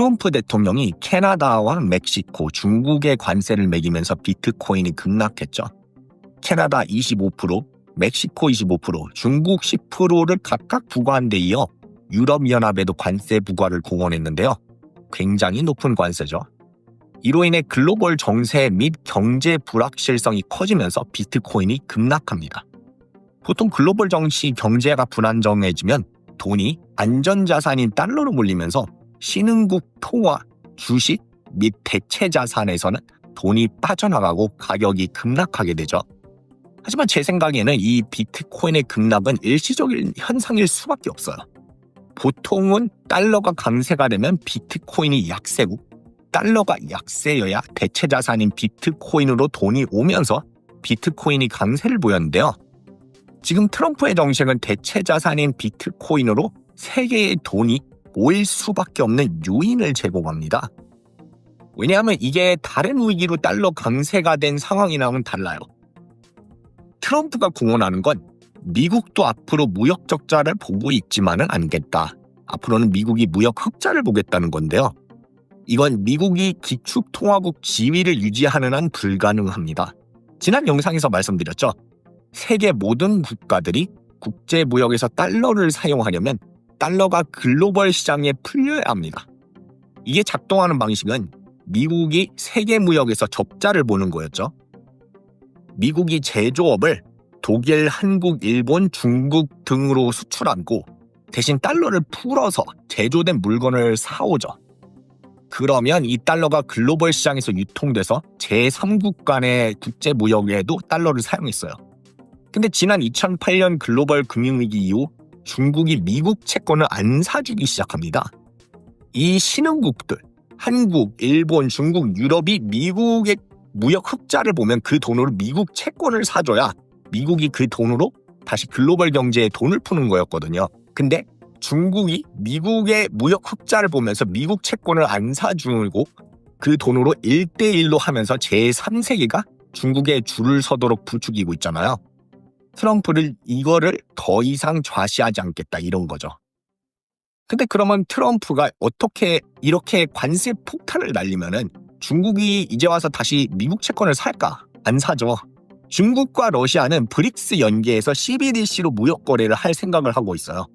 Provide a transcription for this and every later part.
트럼프 대통령이 캐나다와 멕시코, 중국에 관세를 매기면서 비트코인이 급락했죠. 캐나다 25%, 멕시코 25%, 중국 10%를 각각 부과한 데 이어 유럽연합에도 관세 부과를 공언했는데요. 굉장히 높은 관세죠. 이로 인해 글로벌 정세 및 경제 불확실성이 커지면서 비트코인이 급락합니다. 보통 글로벌 정치 경제가 불안정해지면 돈이 안전자산인 달러로 몰리면서 신흥국 토와 주식 및 대체 자산에서는 돈이 빠져나가고 가격이 급락하게 되죠. 하지만 제 생각에는 이 비트코인의 급락은 일시적인 현상일 수밖에 없어요. 보통은 달러가 강세가 되면 비트코인이 약세고 달러가 약세여야 대체 자산인 비트코인으로 돈이 오면서 비트코인이 강세를 보였는데요. 지금 트럼프의 정책은 대체 자산인 비트코인으로 세계의 돈이 모일 수밖에 없는 요인을 제공합니다. 왜냐하면 이게 다른 위기로 달러 강세가 된 상황이랑은 달라요. 트럼프가 공언하는 건 미국도 앞으로 무역 적자를 보고 있지만은 않겠다. 앞으로는 미국이 무역 흑자를 보겠다는 건데요. 이건 미국이 기축통화국 지위를 유지하는 한 불가능합니다. 지난 영상에서 말씀드렸죠. 세계 모든 국가들이 국제 무역에서 달러를 사용하려면 달러가 글로벌 시장에 풀려야 합니다. 이게 작동하는 방식은 미국이 세계 무역에서 적자를 보는 거였죠. 미국이 제조업을 독일, 한국, 일본, 중국 등으로 수출하고 대신 달러를 풀어서 제조된 물건을 사오죠. 그러면 이 달러가 글로벌 시장에서 유통돼서 제3국 간의 국제 무역에도 달러를 사용했어요. 근데 지난 2008년 글로벌 금융위기 이후 중국이 미국 채권을 안 사주기 시작합니다. 이 신흥국들, 한국, 일본, 중국, 유럽이 미국의 무역 흑자를 보면 그 돈으로 미국 채권을 사줘야 미국이 그 돈으로 다시 글로벌 경제에 돈을 푸는 거였거든요. 근데 중국이 미국의 무역 흑자를 보면서 미국 채권을 안 사주고 그 돈으로 1대1로 하면서 제3세계가 중국에 줄을 서도록 부추기고 있잖아요. 트럼프를 이거를 더 이상 좌시하지 않겠다 이런 거죠. 근데 그러면 트럼프가 어떻게 이렇게 관세 폭탄을 날리면은 중국이 이제 와서 다시 미국 채권을 살까? 안 사죠. 중국과 러시아는 브릭스 연계에서 CBDC로 무역 거래를 할 생각을 하고 있어요.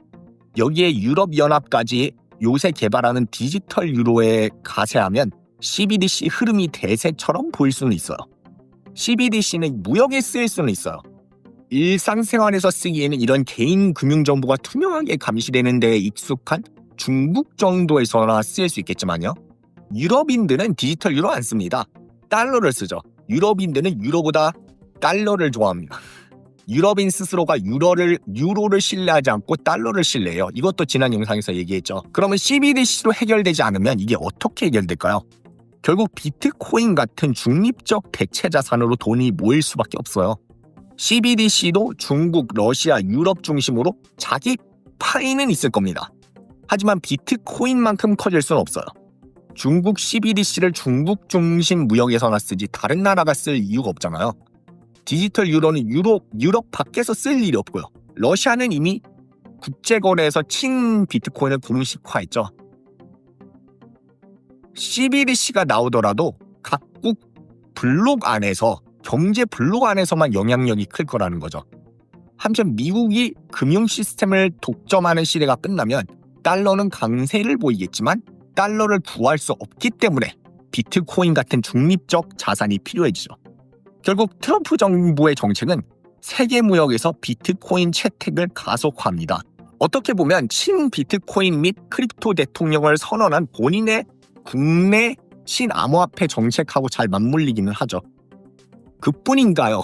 여기에 유럽 연합까지 요새 개발하는 디지털 유로에 가세하면 CBDC 흐름이 대세처럼 보일 수는 있어요. CBDC는 무역에 쓰일 수는 있어요. 일상생활에서 쓰기에는 이런 개인 금융정보가 투명하게 감시되는 데에 익숙한 중국 정도에서나 쓰일 수 있겠지만요. 유럽인들은 디지털 유로 안 씁니다. 달러를 쓰죠. 유럽인들은 유로보다 달러를 좋아합니다. 유럽인 스스로가 유로를 유로를 신뢰하지 않고 달러를 신뢰해요. 이것도 지난 영상에서 얘기했죠. 그러면 CBDC로 해결되지 않으면 이게 어떻게 해결될까요? 결국 비트코인 같은 중립적 대체 자산으로 돈이 모일 수밖에 없어요. CBDC도 중국, 러시아, 유럽 중심으로 자기 파이는 있을 겁니다. 하지만 비트코인만큼 커질 수는 없어요. 중국 CBDC를 중국 중심 무역에서나 쓰지 다른 나라가 쓸 이유가 없잖아요. 디지털 유로는 유럽, 유럽 밖에서 쓸 일이 없고요. 러시아는 이미 국제거래에서 친 비트코인을 공식화했죠. CBDC가 나오더라도 각국 블록 안에서 경제 블록 안에서만 영향력이 클 거라는 거죠. 한편 미국이 금융 시스템을 독점하는 시대가 끝나면 달러는 강세를 보이겠지만 달러를 구할 수 없기 때문에 비트코인 같은 중립적 자산이 필요해지죠. 결국 트럼프 정부의 정책은 세계 무역에서 비트코인 채택을 가속화합니다. 어떻게 보면 친 비트코인 및 크립토 대통령을 선언한 본인의 국내 신암호화폐 정책하고 잘 맞물리기는 하죠. 그뿐인가요?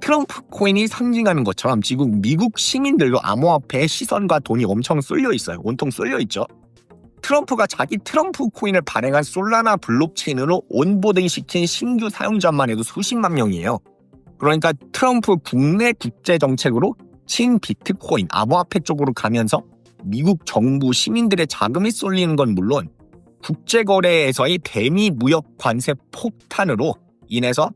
트럼프 코인이 상징하는 것처럼 지금 미국 시민들도 암호화폐에 시선과 돈이 엄청 쏠려 있어요. 온통 쏠려 있죠. 트럼프가 자기 트럼프 코인을 발행한 솔라나 블록체인으로 온보딩 시킨 신규 사용자만 해도 수십만 명이에요. 그러니까 트럼프 국내 국제 정책으로 친 비트코인 암호화폐 쪽으로 가면서 미국 정부 시민들의 자금이 쏠리는 건 물론 국제 거래에서의 대미 무역 관세 폭탄으로 인해서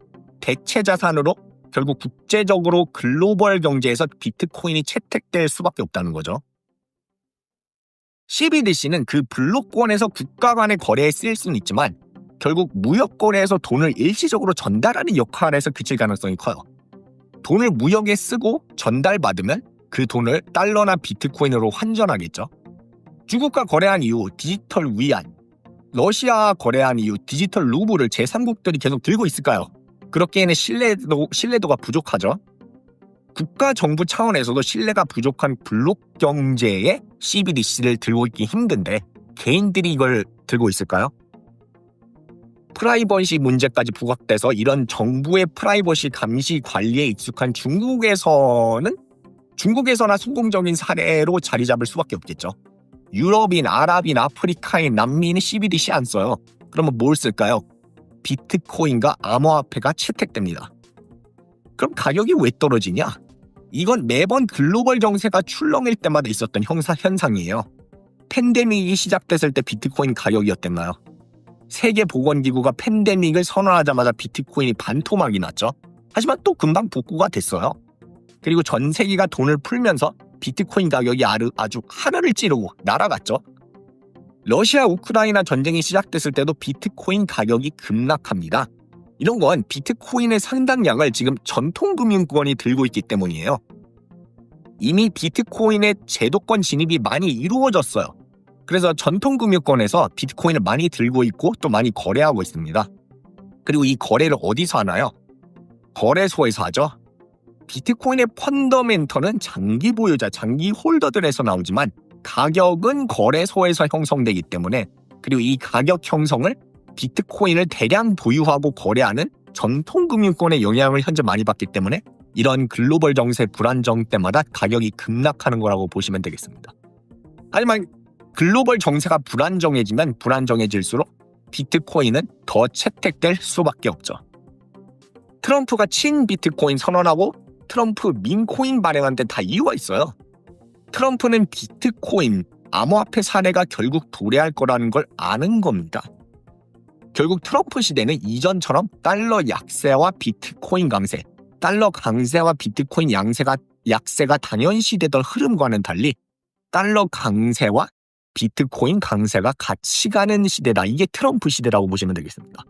대체 자산으로 결국 국제적으로 글로벌 경제에서 비트코인이 채택될 수밖에 없다는 거죠. CBDC는 그 블록권에서 국가 간의 거래에 쓰일 수는 있지만 결국 무역 거래에서 돈을 일시적으로 전달하는 역할에서 그칠 가능성이 커요. 돈을 무역에 쓰고 전달받으면 그 돈을 달러나 비트코인으로 환전하겠죠. 중국과 거래한 이후 디지털 위안, 러시아와 거래한 이후 디지털 루블을 제3국들이 계속 들고 있을까요? 그렇기에는 신뢰도, 신뢰도가 부족하죠. 국가 정부 차원에서도 신뢰가 부족한 블록 경제에 CBDC를 들고 있기 힘든데 개인들이 이걸 들고 있을까요? 프라이버시 문제까지 부각돼서 이런 정부의 프라이버시 감시 관리에 익숙한 중국에서는 중국에서나 성공적인 사례로 자리 잡을 수밖에 없겠죠. 유럽인, 아랍인, 아프리카인, 남미는 CBDC 안 써요. 그러면 뭘 쓸까요? 비트코인과 암호화폐가 채택됩니다. 그럼 가격이 왜 떨어지냐? 이건 매번 글로벌 정세가 출렁일 때마다 있었던 형사 현상이에요. 팬데믹이 시작됐을 때 비트코인 가격이 어땠나요? 세계보건기구가 팬데믹을 선언하자마자 비트코인이 반토막이 났죠. 하지만 또 금방 복구가 됐어요. 그리고 전 세계가 돈을 풀면서 비트코인 가격이 아주 하늘을 찌르고 날아갔죠. 러시아 우크라이나 전쟁이 시작됐을 때도 비트코인 가격이 급락합니다. 이런 건 비트코인의 상당량을 지금 전통금융권이 들고 있기 때문이에요. 이미 비트코인의 제도권 진입이 많이 이루어졌어요. 그래서 전통금융권에서 비트코인을 많이 들고 있고 또 많이 거래하고 있습니다. 그리고 이 거래를 어디서 하나요? 거래소에서 하죠. 비트코인의 펀더멘터는 장기 보유자, 장기 홀더들에서 나오지만 가격은 거래소에서 형성되기 때문에 그리고 이 가격 형성을 비트코인을 대량 보유하고 거래하는 전통금융권의 영향을 현재 많이 받기 때문에 이런 글로벌 정세 불안정 때마다 가격이 급락하는 거라고 보시면 되겠습니다. 하지만 글로벌 정세가 불안정해지면 불안정해질수록 비트코인은 더 채택될 수밖에 없죠. 트럼프가 친 비트코인 선언하고 트럼프 민코인 발행한 데 다 이유가 있어요. 트럼프는 비트코인, 암호화폐 사례가 결국 도래할 거라는 걸 아는 겁니다. 결국 트럼프 시대는 이전처럼 달러 약세와 비트코인 강세, 달러 강세와 비트코인 양세가 약세가 당연시되던 흐름과는 달리 달러 강세와 비트코인 강세가 같이 가는 시대다. 이게 트럼프 시대라고 보시면 되겠습니다.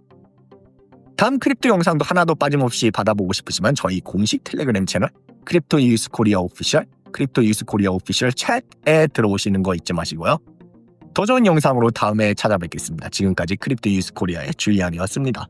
다음 크립토 영상도 하나도 빠짐없이 받아보고 싶으시면 저희 공식 텔레그램 채널 크립토 유스 코리아 오피셜 크립토 유스 코리아 오피셜 챗에 들어오시는 거 잊지 마시고요. 더 좋은 영상으로 다음에 찾아뵙겠습니다. 지금까지 크립토 유스 코리아의 주이안이었습니다.